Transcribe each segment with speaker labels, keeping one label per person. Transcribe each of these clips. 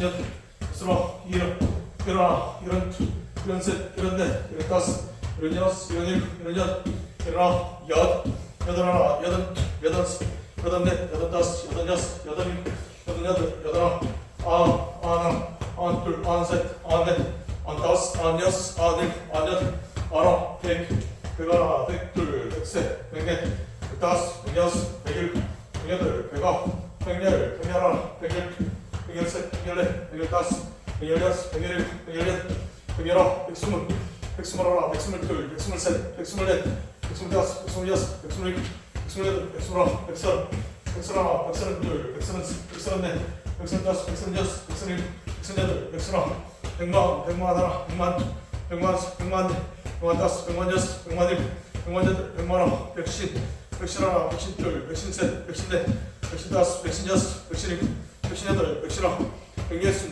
Speaker 1: 예순여덟, 예순아홉, 이런, 일어나, 이런, 이런 셋, 이런 넷, 이런 다섯, 이런 여섯, 이런 일곱, 이런여덟, 일어나, 여덟, 여덟 하나, 여덟, 여덟, 여덟 넷, 여덟 다섯, 여덟 여섯, 여덟 일곱, 여덟 여덟, 여덟아홉, 아흔, 아흔하나, 아흔둘, 아흔셋, 아흔넷, 아흔다섯, 아흔여섯, 아흔일곱, 아흔여덟, 아흔아홉, 백, 백 하나, 백 둘, 백 셋, 백 넷, 백 다섯, 백 여섯, 백 일곱, 백 여덟, 백 아홉, 백열, 백열하나, 백열, 백열셋, 백열넷, 백열다섯, 백열여섯, 백열일 곱, 백열여덟, 백열아홉, 백스물, 백스물하나, 백스물둘, 백스물셋, 백스물넷, 백스물다섯, 백스물여섯, 백스물일곱, 백스물여덟, 백스물아홉, 백서른, 백서른하나, 백서른둘, 백서른셋, 백서른넷, 백서른다섯, 백서른여섯, 백서른일곱, 백서른여덟, 백서른아홉, 백만, 백만 하나, 백만 둘, 백만 셋, 백만 넷, 백만 다섯, 백만 여섯, 백만 일곱, 백만 여덟, 백만 아홉, 백신, 백신 하나, 백신 둘, 백신 셋, 백신 1 여덟, 1 160, 161 하나, 162, 163, 164, 165, 166, 166, 168, 169, 171, 171, 172, 171, 174, 115, 116, 117, 118, 119, 120, 121, 122, 123, 124, 125, 126, 127, 128, 129, 130, 131, 132, 133, 134, 135, 136, 137, 138, 139, 140, 141, 142, 143, 144, 145, 146, 147, 148, 149, 200, 201, 202, 203, 204, 205, 206, 207, 208, 209, 210, 211, 212, 213, 214, 215, 216, 217, 218, 219, 220, 221, 222, 223, 224, 225, 226, 227, 228, 229, 210, 211, 212, 213, 214, 215, 216, 217, 218, 219, 210, 211, 212, 213, 214, 215, 216, 217, 218, 219, 210, 211, 212, 213, 214, 215, 216, 217, 218, 219, 210, 211, 212, 213, 214, 215,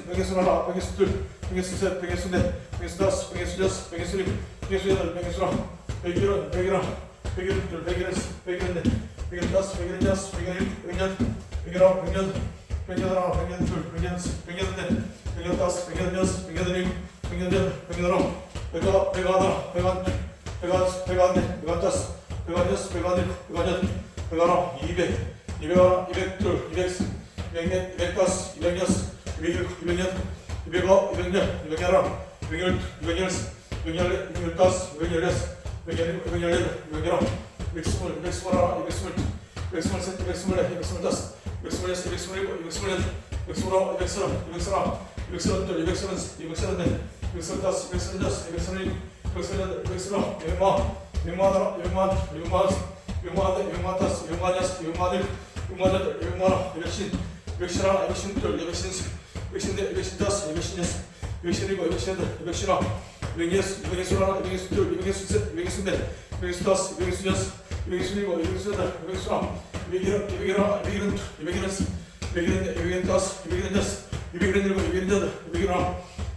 Speaker 1: 216, 217, 218, 219, 210, 211, 212, 213, 214, 215, Ibengnet, Ibengkos, Ibengnos, Ibengirk, Ibengnet, Ibengo, Ibengne, Ibengeron, Ibengirk, Ibengers, Ibengirkos, Ibengirges, Ibengirgen, Ibengeron, Ibeksmul, Ibeksmura, Ibeksmul, Ibeksmul, Ibeksmul, Ibeksmultas, Ibeksmules, Ibeksmulibo, Ibeksmulet, Ibeksmura, Ibeksura, Ibeksura, Ibeksulattur, Ibeksulens, Ibeksulatne, Ibeksultas, Ibeksulidas, Ibeksulik, Ibeksulat, Ibeksulo, Ibema, Ibemadra, Ibemad, Ibemaz, Ibemad, Ibematas, Ibemadas, Ibemadik, Ibemadat, Ibemara, Ibeksin, 백 둘, 이백 셋, 이백 넷, 이백 다섯, 이백 여섯, 이백 일곱, 이백 여덟, 이백 아홉, 이백 열, 이백 열하나, 이백 열, 이백 열셋, 이백 열넷, 이백 열다섯, 이백 열여섯, 이백 열일곱, 이백 열여덟, 이백 열아홉, 이백 스물, 이백 스물 하나, 스물 둘, 마흔 셋, 마흔 넷, 마흔 다섯, 마흔 여섯, 마흔 일곱, 마흔 여덟, 마흔 아홉, 이백 신 하나, 신 둘, 신 셋, 신 넷, 신 다섯, 신 여섯, 신 일곱, 신 여덟, 이백 신 아홉, 하나, 이백 여섯 둘, 여섯 셋, 여섯 넷, 여섯 다섯, 이백 여섯 여섯 일곱, 여섯 여덟, 여섯 아홉, 이백 일흔, 이백 일흔 하나, 이백 일흔 둘, 이백 일흔 셋, 이백 일흔 넷, 이백 일흔 다섯, 이백 일흔 여섯, 이백 일흔 일곱, 이백 일흔 여덟, 이백 일흔 아홉,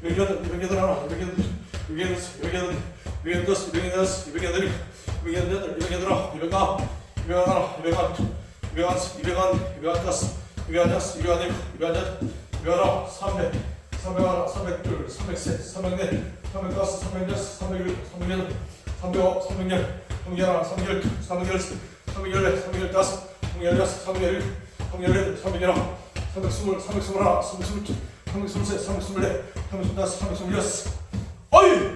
Speaker 1: 이백 여덟, 여덟 아홉, 이백 아홉, 이백 하나, 한 둘, 한 셋, 한 넷, 열 다섯, 열 여섯, 삼백 열. 일곱, 삼백 열 여덟, 삼백 열 아홉, 삼백 스물, 삼백 스물 하나, 삼백 스물 둘, 삼백 스물 셋, 삼백 스물 넷, 삼백 스물 다섯, 삼백 스물 여섯. 어이!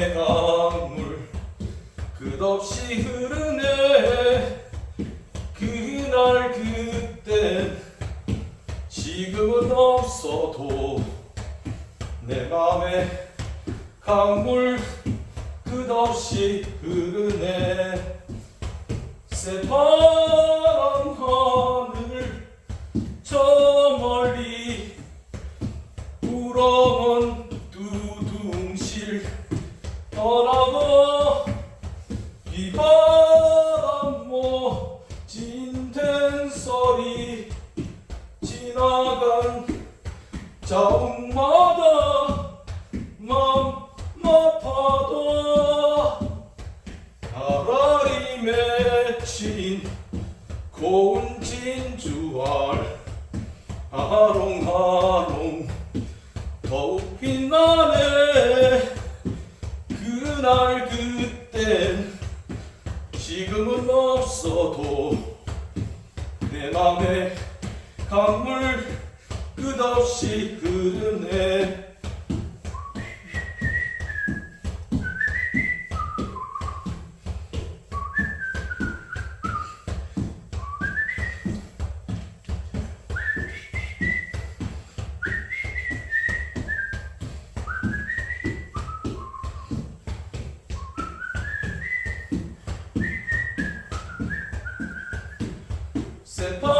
Speaker 1: 내 자욱마다 맘 아파도 아라리 맺힌 고운 진주알 아롱아롱 더욱 빛나네. 그날 그땐 지금은 없어도 내 맘에 강물
Speaker 2: Firdavsi gülüne Sepa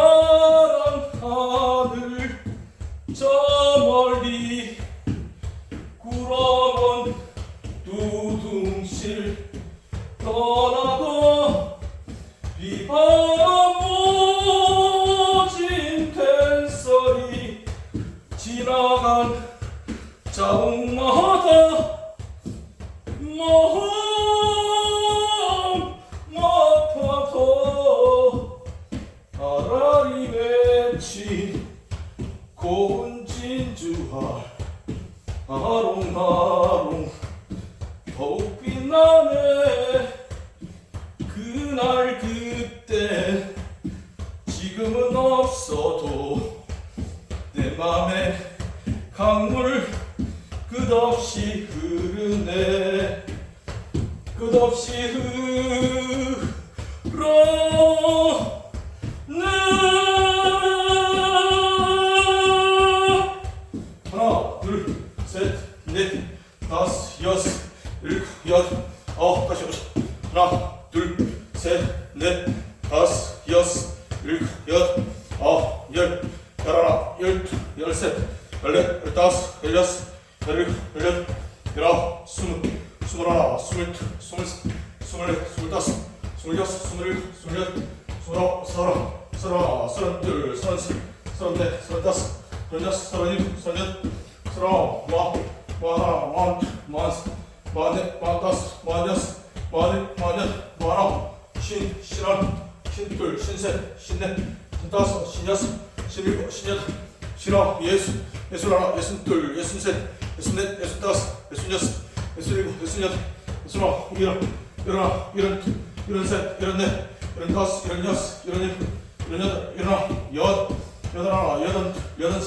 Speaker 2: 강물 끝없이 흐르네. 끝없이 흐르 쉰 쉰하나 쉰둘 쉰셋 쉰넷 쉰다섯 쉰여섯 쉰일곱 쉰여덟 쉰아홉 예순 예순하나 예순둘 예순셋 예순넷 예순다섯 예순여섯 예순일곱 예순여덟 예순아홉 일흔 일흔하나 일흔둘 일흔셋 일흔넷 일흔다섯 일흔여섯 일흔일곱 일흔여덟 일흔아홉 여덟 여덟하나 여덟 여덟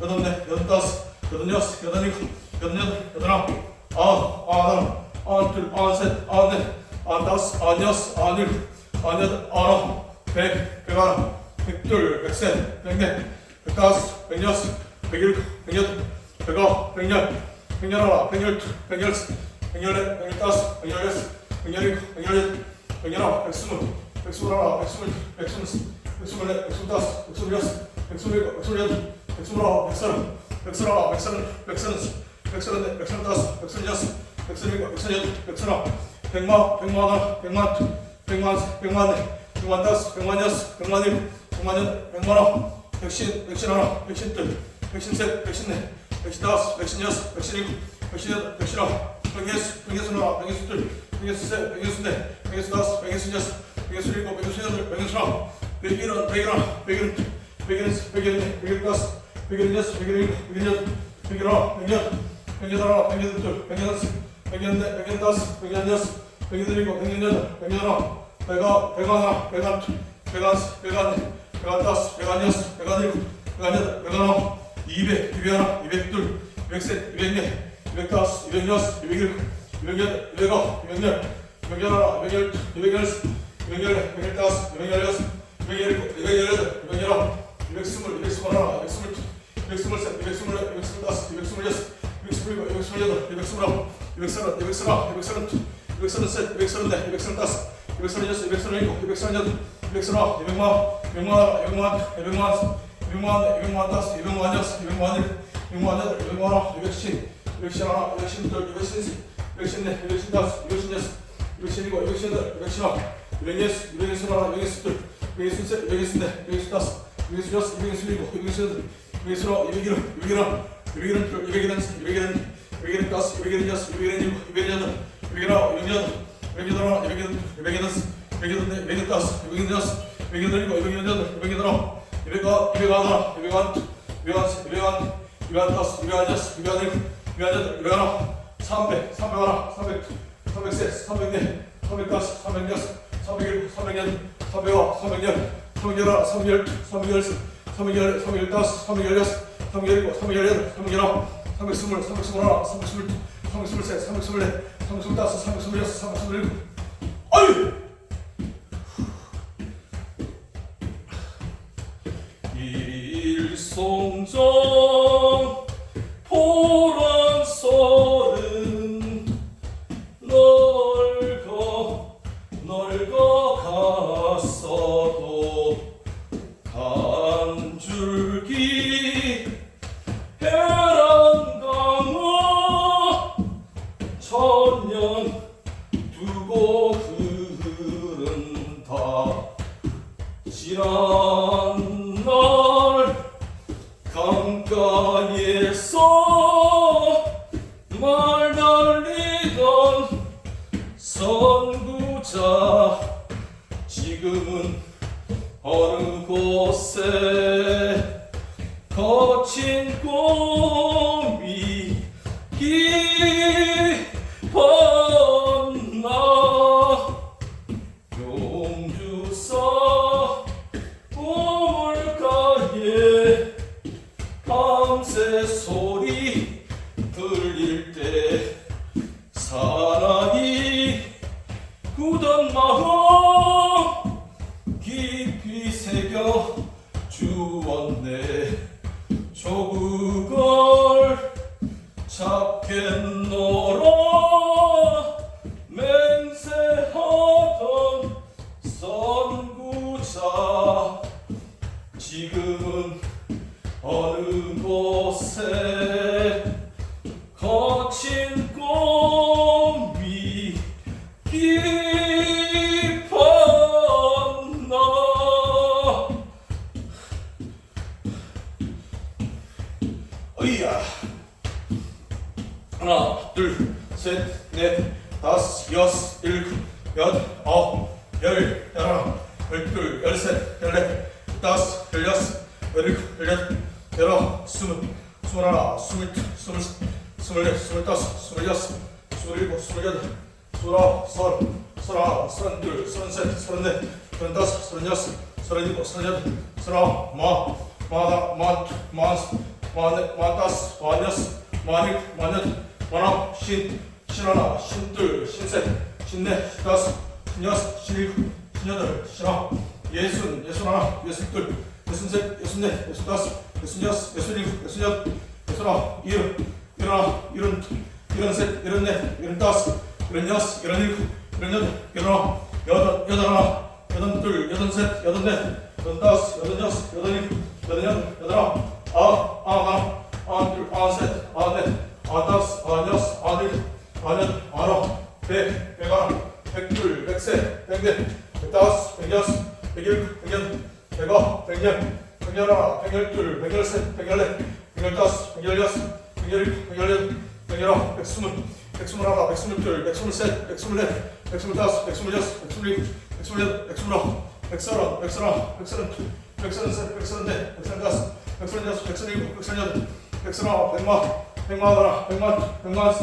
Speaker 2: 여덟넷 여덟다섯 여덟여섯 여덟일곱 여덟여덟 여덟아홉 아홉 아흔하나 아흔둘 아흔셋 아흔넷 아흔다섯 아흔여섯 아흔일곱 아흔여덟 아흔아홉 백 백하나 백둘 백셋 백넷 백다섯 백여섯 백일곱 백여덟 백아홉 백열 백열하나 백열둘 백열셋 백열넷 백열다섯 백열여섯 백열일곱 백열여덟 백열아홉 백스물 백스물하나 백스물둘 백스물셋 백스물넷 백스물다섯 백스물여섯 백스물일곱 백스물여덟 백스물아홉 백서른 백서른하나 백서른 백서른셋 백서른넷 백서른다섯 백서른여섯 백서른일곱 백서른여덟 백서른아홉 백만 백만하나 백만둘 백만셋 백만넷 백만 다섯 백만 여섯 백만일곱 백만여덟 백만아홉 백신 백신 하나 백신 둘 백신 셋 백신 넷 백신 다섯 백신 여섯 백신 일곱 백신 여덟 백신 아홉 백예수 백예수 하나 백예수 둘 백예수 셋 백예수 넷 백예수 다섯 백예수 여섯 백예수 일곱 백예수 여덟 백예수 아홉 백일원 백일 하나 백일 둘 백일셋 백일 넷 백일 다섯 백일 여섯 백일 일곱 백일 여덟 백일 아홉 백여덟 백여덟하나 백여덟둘 백여덟셋 백여넷 백여다섯 백여여섯 백여덟일곱 백여여덟 백여하 나 백아 백하나 백한둘 백한셋 백한넷 백한다섯 백한여섯 백한일곱 백한여덟 백한아홉 이백 이백 하나 이백 둘 이백 셋 이백 넷 이백 다섯 이백 여섯 이백 일곱 이백 여덟 이백 아홉 이백 열 이백 열 하나 이백열둘 이백열셋 이백열넷 이백 다섯 이백 열 여섯 이백 열 일곱 이백 열 여덟 이백 열 아홉 이백 스물 이백 스물 하나 이백 스물 둘 이백 스물 셋 이백 스물 넷 이백 스물 다섯 이백 스물 여섯 이백 스물 일곱 이백 스물 여덟 이백 스물 아홉 이백 서른 이백 서른하나 이백 서른 둘 이백 서른 셋 이백 서른 넷 이백 서른 다섯 이백서른여섯 이백서른일곱 이백서른여덟 이백서른아홉 이백만 이백만 이백만 이백만 이백만 이백만 다섯 이백만 여섯 이백만 일 이백만 여덟 이백만 아홉 이백신 이백신하나 이백신둘 이백신셋 이백신넷 이백신다섯 이백신여섯 이백신일곱 이백신여덟 이백신아홉 이백여섯 이백여섯하나 이백여섯둘 이백여섯 셋 이백여섯넷 이백여섯다섯 이백여섯여섯 이백여섯일곱 이백여섯여덟 이백여섯아홉 이백일곱 이백일하나 이백일흔둘 이백일흔셋 이백일흔 이백일흔다섯 이백일흔여섯 이백일흔일곱 이백일흔여덟 이백일아홉 이백일여덟 이백여덟하나 이백여덟 이백여덟 이백여덟넷 이백여덟다섯 이백여덟여섯 이백여덟일곱 이백여덟여덟 이백여덟아홉 이백아 이백아하나 이백아둘 이백아셋 이백아넷 이백아다섯 이백아여섯 이백아일곱 이백아여덟 이백아홉 삼백 삼백하나 삼백둘 삼백셋 삼백넷 삼백다섯 삼백여섯 삼백일곱 삼백여덟 삼백아홉 삼백열 삼백열하나 삼백열둘 삼백열셋 삼백열 삼백열다섯 삼백열여섯 삼백열일곱 삼백열여덟 삼백열아홉 삼백스물 삼백스물하나 삼백스물다섯 삼백스물여섯 삼백스물일곱 아유 일송정 지난 날 강가에서 말 달리던 선구자 지금은 어느 곳에 거친 꿈이 깊 겠노라 맹세하던 선구자. 지금은 어느 곳에 서른일곱 서른여덟 서른아홉 마흔 마흔하나 마흔둘 마흔셋 마흔넷 마흔다섯 마흔여섯 마흔일곱 마흔여덟 마흔아홉 쉰 쉰하나 쉰둘 쉰셋 쉰넷 쉰다섯 쉰여섯 쉰일곱 쉰여덟 쉰아홉 예순 예순하나 예순둘 예순셋 예순넷 예순다섯 예순여섯 예순일곱 예순여덟 예순아홉 일흔 일흔하나 일흔둘 일흔셋 일흔넷 일흔다섯 일흔여섯 일흔일곱 일흔여덟 일흔아홉 여덟 여덟 하나 여덟둘 여덟셋 여덟넷 여덟다섯 여덟여섯 여덟일곱 여덟여덟 여덟아홉 아홉 아홉하나 아홉 둘 아홉 셋 아홉 넷 아홉 다섯 아홉 여섯 아홉일곱 아홉 여덟 아홉아홉 백 백하나 백둘 백셋 백넷 백다섯 백여섯 백일곱 백여덟 백아홉 백열 백열하나 백열둘 백열셋 백열넷 백열다섯 백열여섯 백열일곱 백열여덟 백열아홉 백스물 백스물하나 백스물둘 백스물셋 백스물넷 백스물다섯 백스물여섯 백스물일 곱 백스물여덟 백스물아홉 백서른 백서른 백서른둘 백서른셋 백서른넷 백서른다섯 백서른여섯 백서른일곱 백서른여덟 백서른아홉 백만 백만하나 백만 백만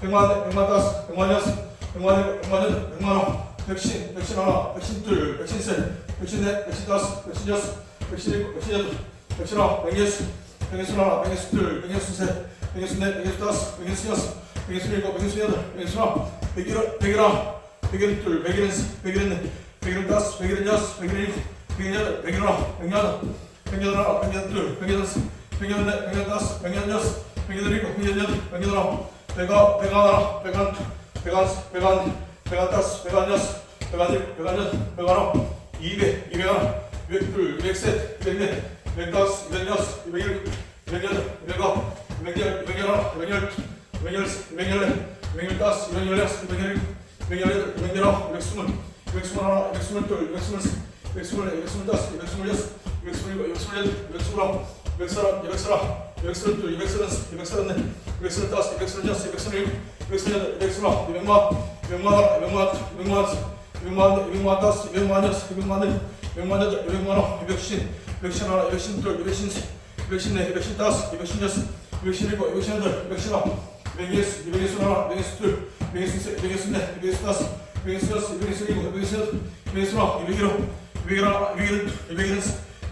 Speaker 2: 백만 백만다섯 백만여섯 백만일곱 백만여덟 백만아홉 백신 백신 하나 백신 둘 백신 셋 백신 넷 백신 다섯 백신 여섯 백신 일곱 백신 여덟 백신아홉 백예수 백예수 하나 백예수 둘 백예수 셋 백예수 넷 백예수 다섯 백예수 여섯 백예수 일곱 백예수 여덟 백예수아홉 백일흔 백일 하나 백일 둘 백일 셋 백일 넷 백일다섯 백일여섯 백일일곱 백일여덟 백일아홉 백여덟 백여덟하나 백여둘 백여섯 백여넷 백여다섯 백여여섯 백여일곱 백여여덟 백여아홉 백아 백아하나 백안둘 백안셋 백안넷 백안다섯 백안여섯 백안일곱 백안여덟 백아홉 이백 이백하나 이백둘 이백셋 이백넷 이백다섯 이백여섯 이백일곱 이백여덟 이백아홉 이백열 이백열하나 이백열둘 이백열셋 이백열넷 이백열다섯 이백열여섯 이백열일곱 이백열여덟 이백열 아홉 이백스물 이백스물하나 이백스물둘 이백스물셋 이백스물넷 이백스물다섯 이백스물여섯 이백스물일곱 이백스물여덟 이백스물아홉 이백서른 이백서라 이백서른둘 이백서른셋 이백서른넷 이백서른다섯 이백서른여섯 이백서른일곱 이백서른여덟 이백스물아홉 이백만 이백만하나 이백만둘 이백만셋 이백만넷 이백만다섯 이백만여섯 이백만일곱 이백만여덟 이백만아홉 이백신 이백신하나 이백신둘 이백신셋 이백신넷 이백신다섯 이백신여섯 이백신일곱 이백신여덟 이백신아홉 이백예수 이백예수 하나 이백예수둘 이백예수셋 이백예수넷 이백예수 다섯 외수였어 외수이고 외수 외수라 외기로 외기라 외기는 외기는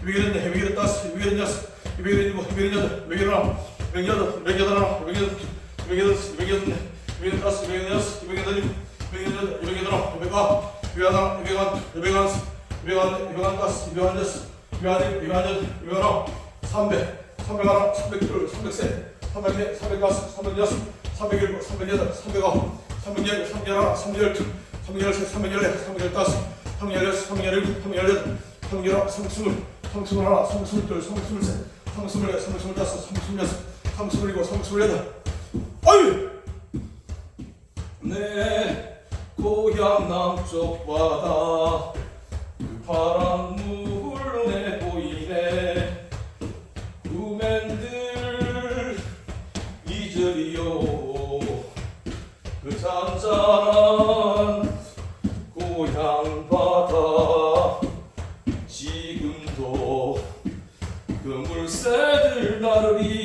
Speaker 2: 외기는 외기는 다스 외기는 여스 외기는 이고 외기는 여덟 외기라 외기여덟 외기여덟 외기는 외기는 외기는 외기는 다스 외기는 여스 외기는 이고 외기는 여덟 외기는 외가 외가 외가 외가 외가 외가 다스 외가 여스 외가 외가 외가 삼백 삼백 하나 삼백 둘 삼백 셋 삼백 넷 삼백 다섯 삼백 여섯 삼백 일곱 삼백 여덟 삼백 아홉 삼백 열 삼백 하나 삼백 열두 3열세, 3열네, 3열다섯, 3열여섯, 3열일곱, 3열여덟, 3열아홉, 3스물, 3스물하나, 3스물둘, 3스물셋, 3스물넷, 3스물다섯, 3스물여섯, 3스물일곱, 3스물여덟. 어이! 내 고향 남쪽 바다 그 파란 물로 내 보이네. 구맨들 잊으리요 그 잔잔한 그 물새들 나르리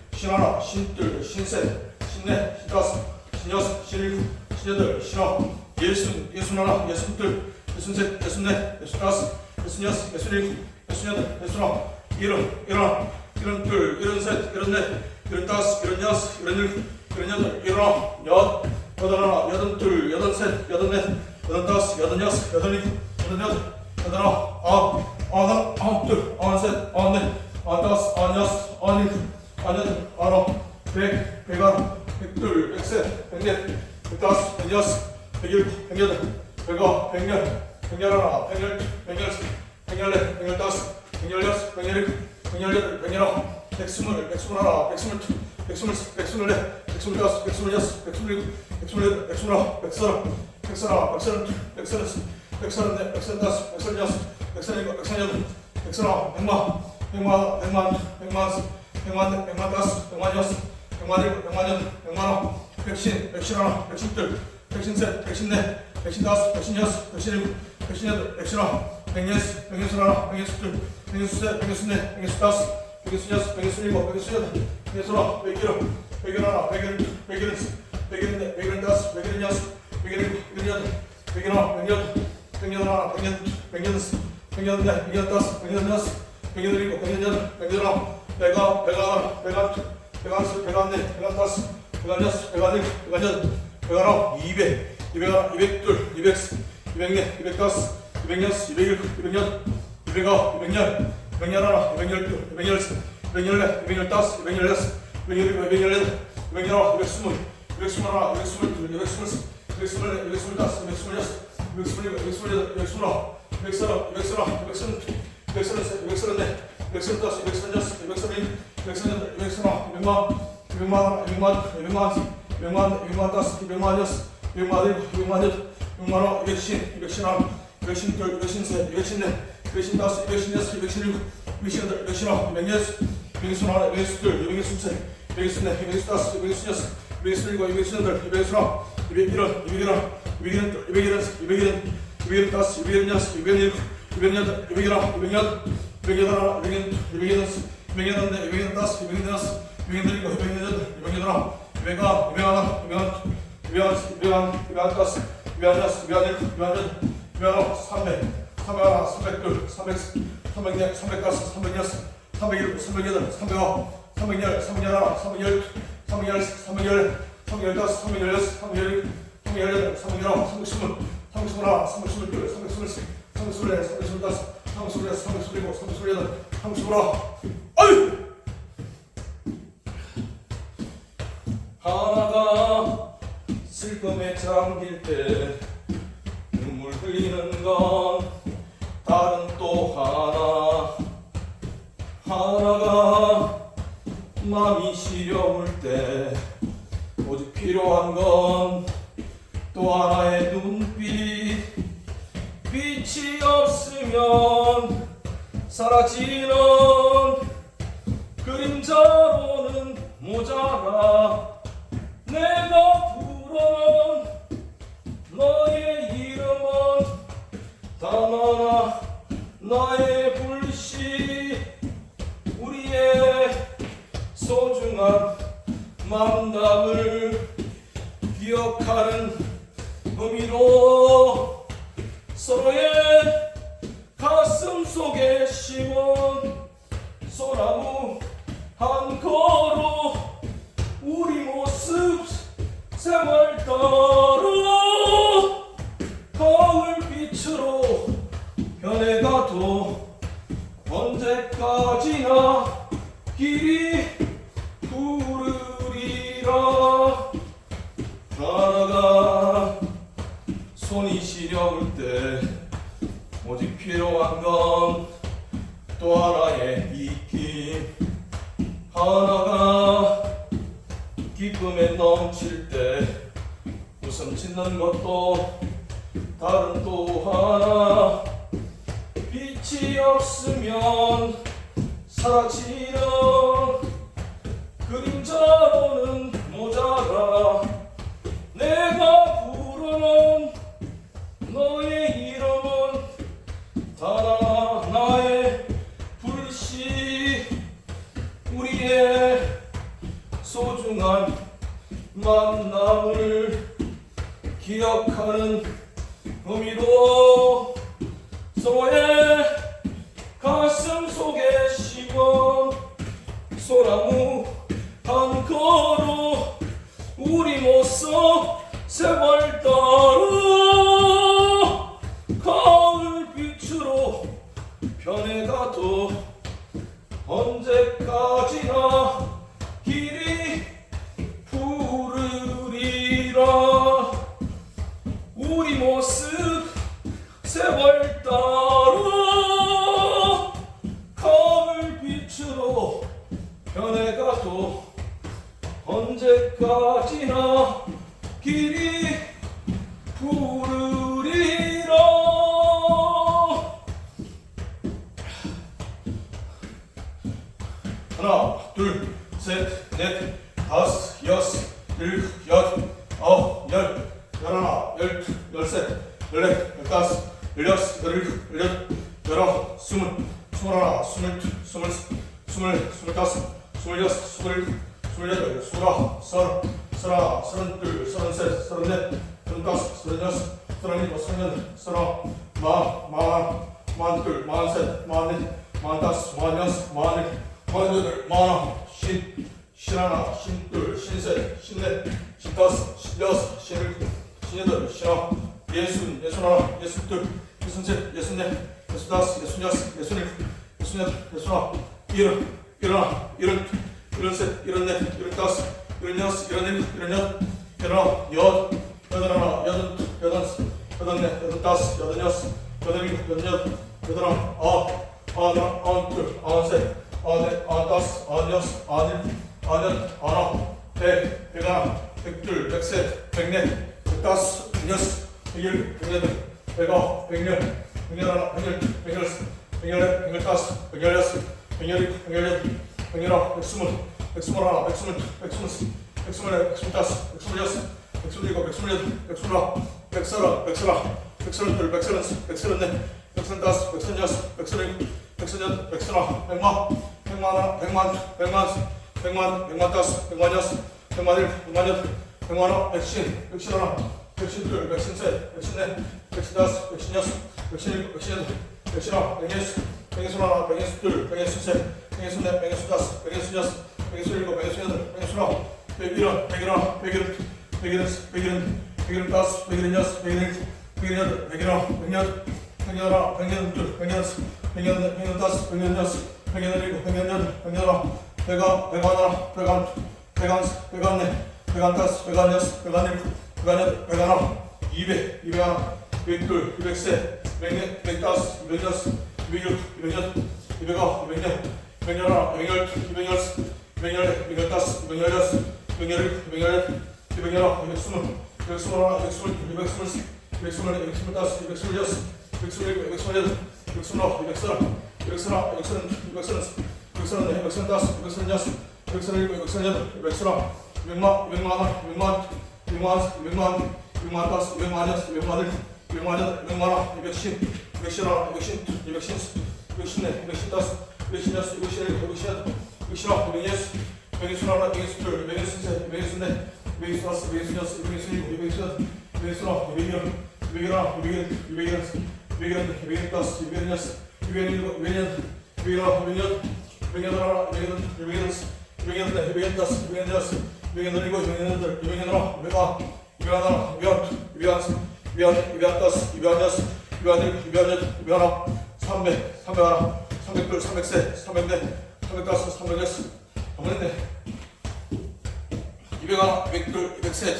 Speaker 2: 쉰하나 쉰둘 쉰셋 쉰넷 쉰다섯 쉰여섯 쉰일곱 쉰여덟 쉰아홉 예순 예순하나 예순둘 예순셋 예순넷 예순다섯 예순여섯 예순일곱 예순여덟 예순아홉 일흔 일흔 일흔둘 일흔셋 일흔넷 일흔다섯 일흔여섯 일흔일곱 일흔여덟 일흔아홉 여 여덟하나 여덟둘 여덟셋 여덟넷 여덟다섯 여덟여섯 여덟일곱 여덟여덟 여덟아홉 아홉 아흔 아홉둘 아흔셋 아흔넷 126, 127, 128, 129, 130, 131, 132, 133, 134, 135, 136, 137, 138, 139, 100만, 100만, 100만, 100만, 100만 다섯, 100만 여섯, 100만 일곱, 100만 여덟, 100만 아홉, 백신, 백신 하나, 백신 둘, 백신 셋, 백신 넷, 백신 다섯, 백신 여섯, 백신 일곱, 백신 여덟, 백신 아홉, 백예수, 백예수 하나, 백예수 둘, 백예수 셋, 백예수 넷, 백예수 다섯, 백예수 여섯, 백예수 일곱, 백예수 여덟, 백예수 아홉, 백일곱, 백일 하나 백일 둘 백일 셋 백일 넷 백일 다섯 백일 여섯 백일 일곱 백일 여덟 백일 아홉 백일 여덟 백일 하나 백일 둘 백일 셋 백일 넷 백일 다섯 백일 여섯 백일 일곱 백일 여덟 백일 아홉 백아 백아 하나 백아 둘 백아 셋 백아 넷 백아 다섯 백아 여섯 백아 일곱 백아 여덟 백아 아홉 이백 이백 하나 이백 둘 이백 셋 이백 넷 이백 다섯 이백 여섯 이백 일곱 이백 여덟 이백 아홉 이백 열 이백 열 하나 이백 열 둘 이백 열 셋 이백 열 넷 이백 열 다섯 이백 열 여섯 이백 열일곱 이백 열여덟 이백 열아홉 이백 스물 이백 스물 하나 이백 스물 둘 이백 스물 셋 이백 스물 넷 이백 스물 다섯 이백 스물 여섯 이백 스물 일곱 이백 스물 여덟 이백 스물 아홉 이백 서른 이백 서른 이백 서른 둘 이백 서른 셋 이백 서른 넷 이백 서른 다섯 이백수 하나, 이백수 둘, 이백수 셋, 이백수 넷, 이백수 다섯, 이백수 여섯, 이백수 일곱, 이백수 여덟, 이백수 아홉, 이백일흔, 이백일흔, 이백일흔, 이백일흔, 이백일흔, 이백일흔 다섯, 이백일흔 여섯, 이백일흔 일곱, 이백일흔 여덟, 이백일흔 아홉, 이백일흔 여덟, 이백일흔 하나, 이백일흔, 이백일흔 여섯, 이백일흔 넷, 이백일흔 다섯, 이백일흔 여섯, 이백일흔 일곱, 이백일흔 여덟, 이백일흔 아홉, 이백아, 이백하나, 이백한, 이백한, 이백한, 이백한 다섯, 이백한 여섯, 이백한 일곱, 이백한 여덟, 이백한
Speaker 1: 아홉, 삼백, 삼백 하나, 삼백 둘, 삼백, 삼백 넷, 삼백 다섯, 삼백 여섯. 301, 308, 305, 306, 311, 312, 311, 311, 312, 316, 316, 318, 319, 320, 321, 322, 323, 324, 325, 326, 327, 328, 329. 어휴!
Speaker 2: 하나가 슬픔에 잠길 때 눈물 흘리는 건 하나가 마음이 시려울 때 오직 필요한 건 또 하나의 눈빛. 빛이 없으면 사라지는 그림자로는 모자라. 내가 부른 너의 이름은 단 하나 나의 불씨 소중한 만남을 기억하는 의미로 서로의
Speaker 1: 쉰, 쉰하나, 쉰둘, 쉰셋, 쉰넷, 쉰다섯, 쉰여섯, 쉰일곱, 쉰여덟, 쉰아홉, 예순, 예순하나, 예순둘, 예순셋, 예순넷, 예순다섯, 예순여섯, 예순일곱, 예순여덟, 예순아홉, 일흔, 일흔하나, 일흔, 일흔셋, 일흔넷, 일흔다섯, 일흔여섯, 일흔일곱, 일흔여덟, 일흔아홉, 여덟, 여덟하나, 여덟둘, 여덟셋, 여덟넷, 여덟다섯, 여덟여섯, 여덟일곱, 여덟여덟, 여덟아홉, 아홉, 아흔하나, 아흔둘, 아흔셋, 아흔넷, 아흔다섯, 아흔여섯, 아흔일곱, 아흔여덟, 아흔아홉, 백, 백하나, 백둘, 백셋, 백넷, 백다섯, 백여섯, 백일곱, 백여덟, 백아홉, 백열, 백열하나, 백열, 백열셋, 백열넷, 백열다섯, 백열여섯, 백열일곱, 백열여덟, 백열아홉, 백스물, 백스물하나, 백스물, 백스물셋, 백스물넷, 백스물다섯, 백스물여섯, 백스물일곱, 백스물여덟, 백스물아홉, 백서른, 백서른, 백서른둘, 백서른셋, 백서른넷, 백서른다섯, 백서른여섯, 백서른일곱, 백서른여덟, 백서른아홉, 백만, 백만하나, 백만, 백만셋, 백만, 백만다섯, 백만여섯, 백만일곱, 백만여덟, 백만하나, 백신, 백신 하나, 백신 둘, 백신 셋, 백신 넷, 백신 다섯, 백신 여섯, 백신 일곱, 백신 여덟, 백신 아홉, 백예수, 백예수 하나, 백예수 둘, 백예수 셋, 백예수 넷, 백예수 다섯, 백예수 여섯, 백예수 일곱, 백예수 여덟, 백예수 아홉, 백일원, 백일원, 백일원, 백일원, 백일원, 백일원 다섯, 백일원 여섯, 백일원 일곱, 백일원 여덟, 백일원, 백여덟, 백여덟, 백여덟 둘, 백여덟, 백여덟 넷, 백여덟 다섯, 백여덟 여섯, 백여덟 일곱, 백여덟 여덟, 백여덟 아홉, 백아, 백아 하나, 백아, 백아, 백아 넷, 백아 다섯, 백아 여섯, 백아 일곱, 백아 여덟, 백아 아홉, 이백, 이백 하나, 이백 둘, 이백 셋, 이백 넷, 이백 다섯, 이백 여섯, 이백 일곱, 이백 여덟, 이백 아홉, 이백 열, 이백 열 하나, 이백 열 둘, 이백 여섯, 이백 열 넷, 이백 열 다섯, 이백 열 여섯, 이백 열 일곱, 이백 열 여덟, 이백 열 아홉, 이백 스물, 이백 스물 하나, 이백 스물 둘, 이백 스물 셋, 이백 스물 넷, 이백 스물 다섯, 이백 스물 여섯, 이백 스물 일곱, 이백 스물 여덟, 이백 스물 아홉, 이백 서른, 이백 서른 하나, 이백 서른 둘, 이백 서른 셋, 이 백 서른 넷, 이백 서른 다섯, 이백 서른 여섯, 이백 서른 일곱, 이백 서른 여덟, 이백 서른 아홉, 이백만, 이백만 하나, 이백만, 이백만, 이백만, 이백만 다섯, 이백만 여섯, 이백만 일곱, 이백만 여덟, 이백만 하나, 이백십, 이백십 하나, 이백십 둘, 이백십 셋, 이백십 넷, 이백십 다섯, 이백십 여섯, 이백십 일곱, 이백십 여덟, 이백십 아홉, 이백여섯, 이백여섯 하나, 이백여섯 둘, 이백여섯 셋, 이백여섯 넷, 이백여섯 다섯, 이백여섯 여섯, 이백여섯 일곱, 이백여섯 여덟, 이백여섯 아홉, 이백열, 이백열 하나, 이백열, 이백열 셋, 이백열 넷, 이백열 다섯, 이백열 여섯, 이백열 일곱, 이백열 여덟, 이백열 아홉, 이백열 여섯, 이백여덟 일곱, 이백여덟 여덟, 이백여덟 아홉, 이백아홉, 이백아홉 하나, 이백아홉 둘, 이백아홉 셋, 이백아홉 넷, 이백아홉 다섯, 이백아홉 여섯, 이백아홉 일곱, 이백아홉 여덟, 이백아홉 아홉, 삼백, 삼백 하나, 삼백 둘, 삼백 셋, 삼백 넷, 삼백 다섯, 삼백 여섯, 어머니네. 이백 하나, 이백 둘, 이백 셋,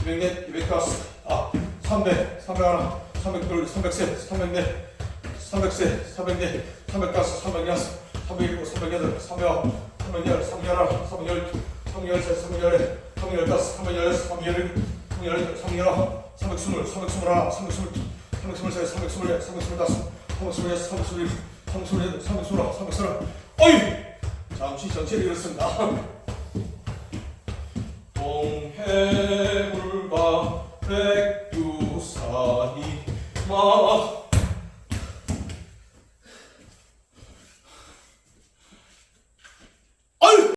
Speaker 1: 이백 넷, 이백 다섯, 아, 삼백, 삼백 하나, 삼백 둘, 삼백 셋, 삼백 넷, 삼백 셋, 삼백 넷, 삼백 다섯, 삼백 여섯, 삼백 일곱, 삼백 여덟, 삼백 아홉, 삼백 열, 삼백 하나, 삼백 열 둘, 삼백 열 셋, 삼백 열 넷, 삼백 열 다섯, 삼백 열 여섯, 삼백 열 일곱, 삼백 열 여덟, 삼백 열 아홉, 삼백 스 물, 삼백 스물 하나, 삼백 스물 둘, 삼백 스물 셋, 삼백 스물 넷, 삼백 스물 다섯, 삼백 스물 여섯, 삼백 스물 일곱, 삼백 스물 여덟, 삼백 스물 아홉, 삼백 스물 어이! 잠시 정체를 잃었습니다. 동해물과 백두산이 막 ある。